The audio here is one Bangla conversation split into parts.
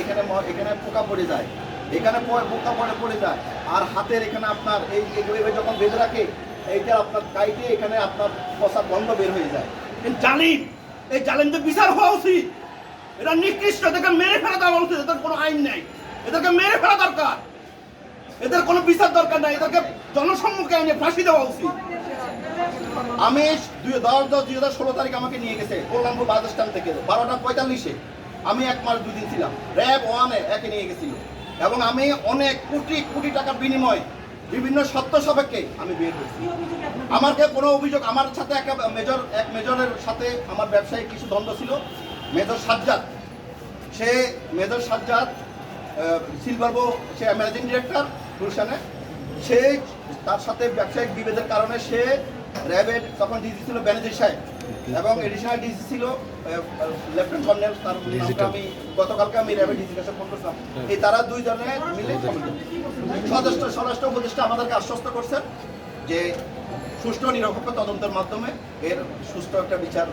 এখানে এখানে পোকা পড়ে যায়। এখানে পোকা পড়ে পড়ে যায়। আর হাতের এখানে আপনার এই যখন বেঁধে রাখে এইটা আপনার কাইটে এখানে আপনার পচা গন্ধ বের হয়ে যায়। জালিম এই জালিমদের বিচার হওয়া উচিত। এরা নিকৃষ্ট এদেরকে মেরে ফেলা দেওয়া উচিত। এদের কোনো আইন নেই। এদেরকে মেরে ফেলা দরকার। এদের কোনো বিচার দরকার নাই। এদেরকে জনসম্মুখে এনে ফাঁসি দেওয়া উচিত। আমি দুই দশ দশ দুই হাজার ষোলো তারিখ আমাকে নিয়ে গেছে। কল্যাণপুর বাস স্ট্যান্ড থেকে। বারোটা পঁয়তাল্লিশে। আমি এক মাস দুই দিন ছিলাম। র্যাব ওয়ানে একে নিয়ে গেছিল। এবং আমি অনেক কোটি কোটি টাকার বিনিময়ে বিভিন্ন সত্য সাপেক্ষে আমি বের হয়েছি। আমাকে কোনো অভিযোগ, আমার সাথে একটা মেজর এক মেজরের সাথে আমার ব্যবসায়িক কিছু দ্বন্দ্ব ছিল। মেজর সাজ্জাদ, সে মেজর সাজ্জাদ সিলভারবো সে ম্যানেজিং ডিরেক্টর গুলশানে সে তার সাথে ব্যবসায়িক বিভেদের কারণে সে র্যাবের তখন ডিসি ছিল ব্যানার্জি সাহেব। এবং এডিশনাল ডিসি ছিল লেফটেন্যান্ট কর্নেল তার আমি গতকালকে আমি র্যাবের ডিসির কাছে ফোন করছিলাম। এই তারা দুই জনে মিলে স্বরাষ্ট্র স্বরাষ্ট্র উপদেষ্টা আমাদেরকে আশ্বস্ত করছেন যে সুষ্ঠু নিরপেক্ষ তদন্তের মাধ্যমে এর সুষ্ঠু একটা বিচার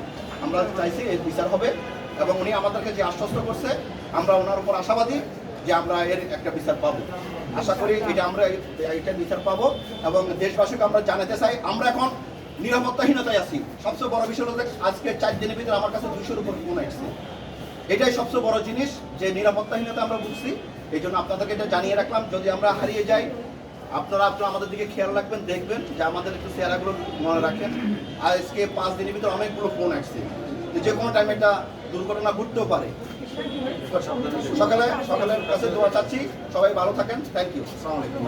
আমরা চাইছি এর বিচার হবে। এবং উনি আমাদেরকে যে আশ্বস্ত করছে আমরা ওনার উপর আশাবাদী। যে আমরা এর একটা বিচার পাবো। আশা করি এটা আমরা এটা বিচার পাবো এবং দেশবাসীকে আমরা জানাতে চাই, আমরা এখন নিরাপত্তাহীনতায় আছি। সবচেয়ে বড় বিষয় হলো আজকে চার দিনের ভিতরে আমার কাছে দুইশোর উপর ফোন আসছে। এটাই সবচেয়ে বড় জিনিস যে নিরাপত্তাহীনতা আমরা বুঝছি এই জন্য আপনাদেরকে এটা জানিয়ে রাখলাম, যদি আমরা হারিয়ে যাই, আপনারা আপনারা আমাদের দিকে খেয়াল রাখবেন, দেখবেন যে আমাদের একটু চেহারাগুলো মনে রাখেন। আজকে পাঁচ দিনের ভিতরে অনেকগুলো ফোন আসছে। যে কোনো টাইমে একটা দুর্ঘটনা ঘটতেও পারে। সকালে সকালের কাছে দোয়া চাচ্ছি। সবাই ভালো থাকেন। থ্যাংক ইউ আসসালামু আলাইকুম।